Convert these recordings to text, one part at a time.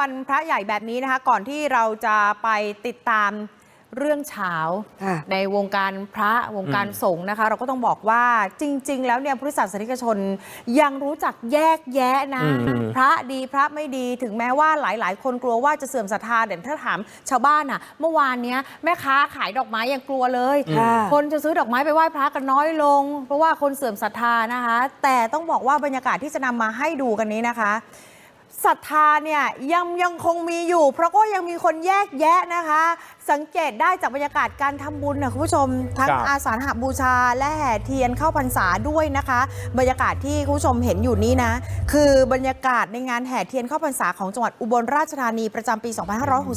วันพระใหญ่แบบนี้นะคะก่อนที่เราจะไปติดตามเรื่องเช้าค่ะในวงการพระวงการสงฆ์นะคะ เราก็ต้องบอกว่าจริง ๆ แล้วเนี่ยพุทธศาสนิกชนยังรู้จักแยกแยะนะอืมพระดีพระไม่ดีถึงแม้ว่าหลาย ๆ คนกลัวว่าจะเสื่อมศรัทธาเดี๋ยวถ้าถามชาวบ้านอะเมื่อวานเนี้ยแม่ค้าขายดอกไม้ยังกลัวเลยค่ะคนจะซื้อดอกไม้ไปไหว้พระกันน้อยลง เพราะว่าคนเสื่อมศรัทธานะคะ แต่ต้องบอกว่าบรรยากาศที่จะนำมาให้ดูกันนี้นะคะ ศรัทธาเนี่ยยังยังคงมีอยู่ เพราะก็ยังมีคนแยกแยะนะคะ สังเกตได้จากบรรยากาศการทำบุญนะคุณผู้ชม ทั้งครับ อาสาฬหบูชาและแห่เทียนเข้าพรรษาด้วยนะคะ บรรยากาศที่คุณผู้ชมเห็นอยู่นี้นะ คือบรรยากาศในงานแห่เทียนเข้าพรรษาของจังหวัดอุบลราชธานีประจำปี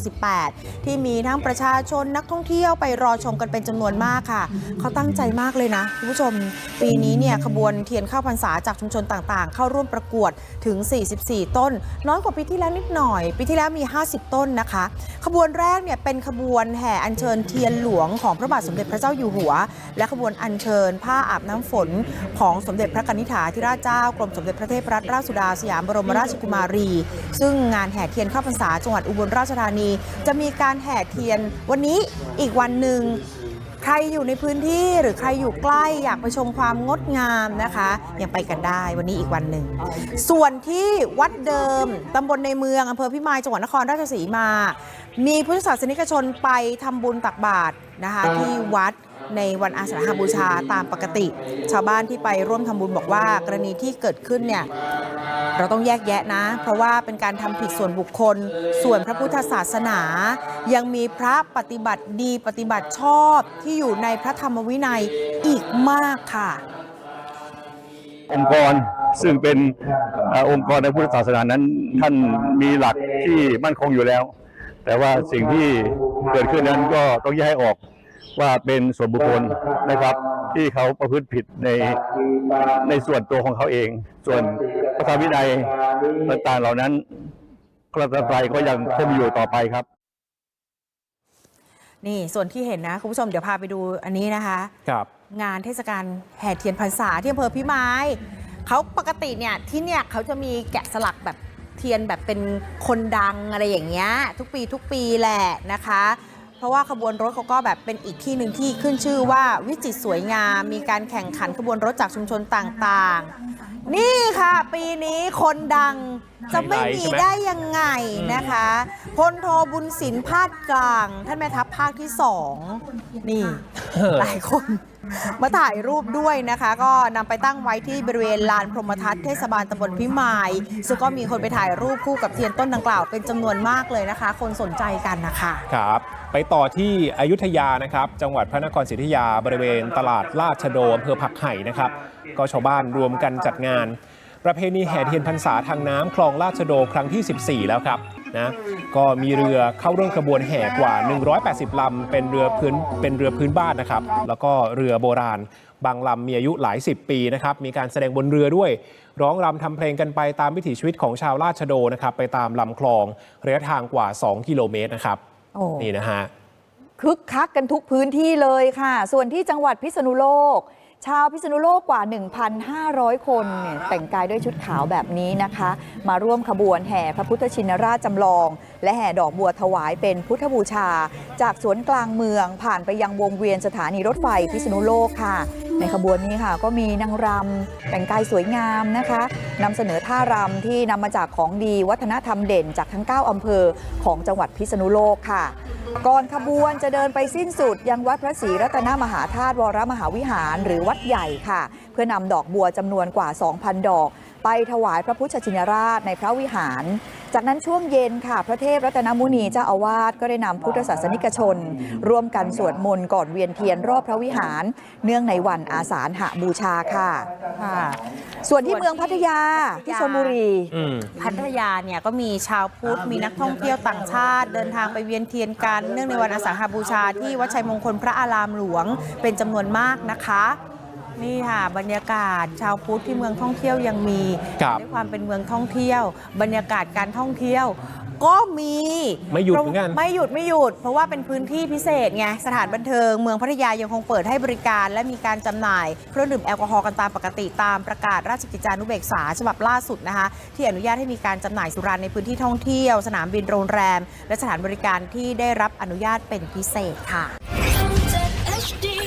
2568 ที่มีทั้งประชาชนนักท่องเที่ยวไปรอชมกันเป็นจำนวนมากค่ะ เขาตั้งใจมากเลยนะคุณผู้ชม ปีนี้เนี่ยขบวนเทียนเข้าพรรษาจากชุมชนต่างๆ เข้าร่วมประกวดถึง 44 ต้นน้อยกว่าปีที่แล้วนิดหน่อย ปีที่แล้วมี 50 ต้นนะคะ ขบวนแรกเนี่ยเป็นขบวนแห่อัญเชิญเทียนหลวงของพระบาทสมเด็จพระเจ้าอยู่หัว และขบวนอัญเชิญผ้าอาบน้ำฝนของสมเด็จพระกนิษฐาธิราชเจ้ากรมสมเด็จพระเทพรัตนราชสุดาสยามบรมราชกุมารี ซึ่งงานแห่เทียนเข้าพรรษาจังหวัดอุบลราชธานี จะมีการแห่เทียนวันนี้อีกวันหนึ่ง รอยู่ในพื้นที่หรือใครอยู่ใกล้อยากไปชมความงดงามนะคะ ยังไปกันได้วันนี้อีกวันหนึ่ง ส่วนที่วัดเดิมตำบลในเมืองอำเภอพิมายจังหวัดนครราชสีมา มีพุทธศาสนิกชนไปทำบุญตักบาตรนะคะที่วัด ในวันอาสาฬหบูชาตามปกติ ชาวบ้านที่ไปร่วมทำบุญบอกว่ากรณีที่เกิดขึ้นเนี่ยเราต้องแยกแยะนะ เพราะว่าเป็นการทำผิดส่วนบุคคล ส่วนพระพุทธศาสนา ยังมีพระปฏิบัติดีปฏิบัติชอบที่อยู่ในพระธรรมวินัยอีกมากค่ะ องค์กรซึ่งเป็นอองค์กรในพุทธศาสนานั้น ท่านมีหลักที่มั่นคงอยู่แล้ว แต่ว่าสิ่งที่เกิดขึ้นนั้นก็ต้องแยกให้ออก ว่าเป็นส่วนบุคคลนะครับ ที่เขาประพฤติผิดในในส่วนตัวของเขาเอง ส่วนพระธรรมวินัยต่างๆเหล่านั้นพระไตรยก็ยังคงอยู่ต่อไปครับ นี่ส่วนที่เห็นนะ คุณผู้ชมเดี๋ยวพาไปดูอันนี้นะคะครับ งานเทศกาลแห่เทียนพรรษาที่อำเภอพิมายเขาปกติเนี่ยที่เนี่ยเขาจะมีแกะสลักแบบเทียนแบบเป็นคนดังอะไรอย่างเงี้ยทุกปีทุกปีแหละนะคะ เพราะว่าขบวนรถเขาก็แบบเป็นอีกที่หนึ่งที่ขึ้นชื่อว่าวิจิตรสวยงาม มีการแข่งขันขบวนรถจากชุมชนต่างๆ นี่ค่ะ ปีนี้คนดังจะไม่มีไฮไลท์ใช่ไหมได้ยังไงนะคะพลโทบุญสินพาดกลาง ท่านแม่ทัพภาคที่สองนี่ หลายคน มาถ่ายรูปด้วยนะคะ ก็นำไปตั้งไว้ที่บริเวณลานพรหมทัศน์เทศบาลตำบลพิมายซึ่งก็มีคนไปถ่ายรูปคู่กับเทียนต้นดังกล่าวเป็นจำนวนมากเลยนะคะ คนสนใจกันนะคะครับไปต่อที่อยุธยานะครับ จังหวัดพระนครศรีอยุธยาบริเวณตลาดลาดชโดอำเภอผักไห่นะครับ ก็ชาวบ้านรวมกันจัดงาน ประเพณีแห่เทียนพรรษาทางน้ำคลองลาดชโดครั้งที่ 14 แล้วครับ นะก็มีเรือเข้าร่วมขบวนแห่กว่า 180 ลำ เป็นเรือพื้นเป็นเรือพื้นบ้านนะครับ แล้วก็เรือโบราณ บางลำมีอายุหลาย 10 ปีนะครับ มีการแสดงบนเรือด้วย ร้องรำทำเพลงกันไปตามวิถีชีวิตของชาวลาดชโดนะครับ ไปตามลำคลองระยะทางกว่า 2 กิโลเมตรนะครับโอ้นี่นะฮะคึกคักกันทุกพื้นที่เลยค่ะ ส่วนที่จังหวัดพิษณุโลก ชาวพิษณุโลกกว่า 1,500 คนเนี่ยแต่งกายด้วยชุดขาวแบบนี้นะคะ มาร่วมขบวนแห่พระพุทธชินราชจำลอง และแห่ดอกบัวถวายเป็นพุทธบูชา จากสวนกลางเมืองผ่านไปยังวงเวียนสถานีรถไฟพิษณุโลกค่ะ ในขบวนนี้ค่ะ ก็มีนางรำแต่งกายสวยงามนะคะนำเสนอท่ารำที่นำมาจากของดีวัฒนธรรมเด่นจากทั้ง 9 อำเภอของจังหวัดพิษณุโลกค่ะ ก่อนขบวนจะเดินไปสิ้นสุด ยังวัดพระศรีรัตนมหาธาตุวรมหาวิหารหรือวัดใหญ่ค่ะ เพื่อนำดอกบัวจำนวนกว่า 2,000 ดอก ไปถวายพระพุทธชินราชในพระวิหาร จากนั้นช่วงเย็นค่ะ พระเทพรัตนมุนีเจ้าอาวาสก็ได้นำพุทธศาสนิกชน ร่วมกันสวดมนต์ก่อนเวียนเทียนรอบพระวิหาร เนื่องในวันอาสาฬหบูชาค่ะค่ะ ส่วนที่เมืองพัทยาที่ชลบุรีอืมพัทยาเนี่ยก็มีชาวพุทธมีนักท่องเที่ยวต่างชาติ เดินทางไปเวียนเทียนกัน เนื่องในวันอาสาฬหบูชาที่วัดชัยมงคลพระอารามหลวงเป็นจำนวนมากนะคะ นี่ค่ะบรรยากาศชาวพุทธที่เมืองท่องเที่ยวยังมีครับด้วยความเป็นเมืองท่องเที่ยว บรรยากาศการท่องเที่ยว ก็มีไม่หยุดเหมือนกัน ไม่หยุดไม่หยุด เพราะว่าเป็นพื้นที่พิเศษไงสถานบันเทิง เมืองพัทยายังคงเปิดให้บริการ และมีการจำหน่ายเครื่องดื่มแอลกอฮอล์กันตามปกติตามประกาศราชกิจจานุเบกษาฉบับล่าสุดนะคะ ที่อนุญาตให้มีการจำหน่ายสุราในพื้นที่ท่องเที่ยว สนามบินโรงแรม และสถานบริการที่ได้รับอนุญาตเป็นพิเศษค่ะทำจาก HD TV เพื่อคุณ